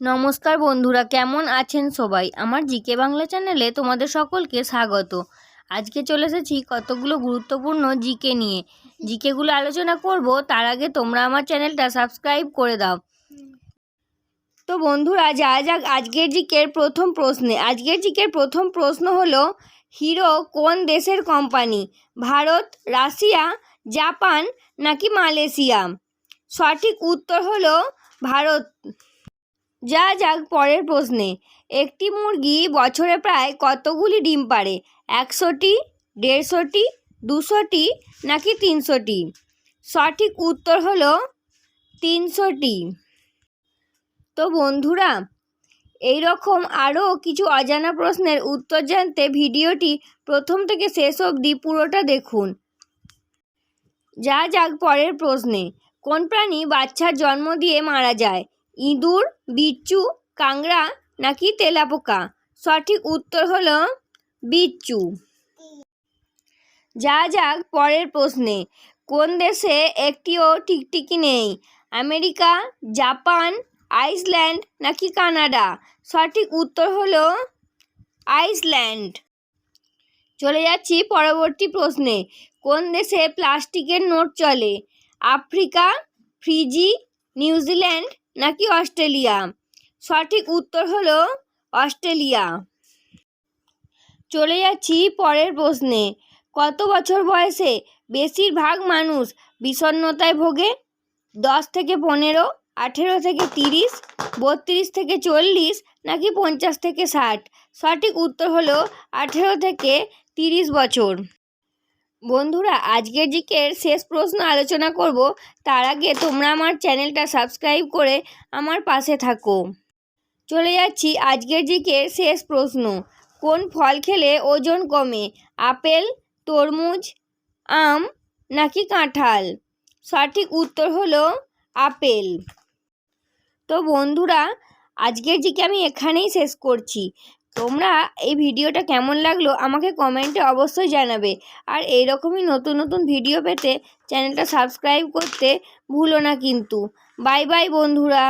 নমস্কার বন্ধুরা, কেমন আছেন সবাই? আমার জিকে বাংলা চ্যানেলে তোমাদের সকলকে স্বাগত। আজকে চলে এসেছি কতগুলো গুরুত্বপূর্ণ জিকে নিয়ে। জিকেগুলো আলোচনা করব, তার আগে তোমরা আমার চ্যানেলটা সাবস্ক্রাইব করে দাও। তো বন্ধুরা, যা যাক, আজকের জিকের প্রথম প্রশ্নে, আজকের জিকের প্রথম প্রশ্ন হলো, হিরো কোন দেশের কোম্পানি? ভারত, রাশিয়া, জাপান নাকি মালয়েশিয়া? সঠিক উত্তর হলো ভারত। যা যাক পরের প্রশ্নে। একটি মুরগি বছরে প্রায় কতগুলি ডিম পাড়ে? একশোটি, দেড়শোটি, দুশোটি, নাকি তিনশোটি? সঠিক উত্তর হলো তিনশোটি। তো বন্ধুরা এই রকম আরও কিছু অজানা প্রশ্নের উত্তর জানতে ভিডিওটি প্রথম থেকে শেষ অবধি পুরোটা দেখুন। যা যাক পরের প্রশ্নে। কোন প্রাণী বাচ্চার জন্ম দিয়ে মারা যায়? ইঁদুর, বিচ্ছু কাংড়া নাকি তেলাপোকা? সঠিক উত্তর হলো বিচ্ছু। যা যাক, পরের প্রশ্নে। কোন দেশে একটিও টিকটিকি নেই? আমেরিকা, জাপান, আইসল্যান্ড নাকি কানাডা? সঠিক উত্তর হলো আইসল্যান্ড। চলে যাচ্ছি পরবর্তী প্রশ্নে। কোন দেশে প্লাস্টিকের নোট চলে? আফ্রিকা, ফিজি, নিউজিল্যান্ড নাকি অস্ট্রেলিয়া? সঠিক উত্তর হলো অস্ট্রেলিয়া। চলে যাচ্ছি পরের প্রশ্নে। কত বছর বয়সে বেশিরভাগ মানুষ বিষণ্ণতায় ভোগে? দশ থেকে পনেরো, আঠেরো থেকে তিরিশ, বত্রিশ থেকে চল্লিশ নাকি পঞ্চাশ থেকে ষাট? সঠিক উত্তর হলো আঠেরো থেকে তিরিশ বছর। বন্ধুরা, আজকের জিকের শেষ প্রশ্ন আলোচনা করব, তার আগে তোমরা আমার চ্যানেলটা সাবস্ক্রাইব করে আমার পাশে থাকো। চলে যাচ্ছি আজকের জিকের শেষ প্রশ্ন। কোন ফল খেলে ওজন কমে? আপেল, তরমুজ, আম, নাকি কাঁঠাল? সঠিক উত্তর হলো আপেল। তো বন্ধুরা, আজকের জিকে আমি এখানেই শেষ করছি। তোমরা এই ভিডিওটা কেমন লাগল আমাকে কমেন্টে অবশ্যই জানাবে। আর এইরকমই নতুন নতুন ভিডিও পেতে চ্যানেলটা সাবস্ক্রাইব করতে ভুলো না কিন্তু। বাই বাই বন্ধুরা।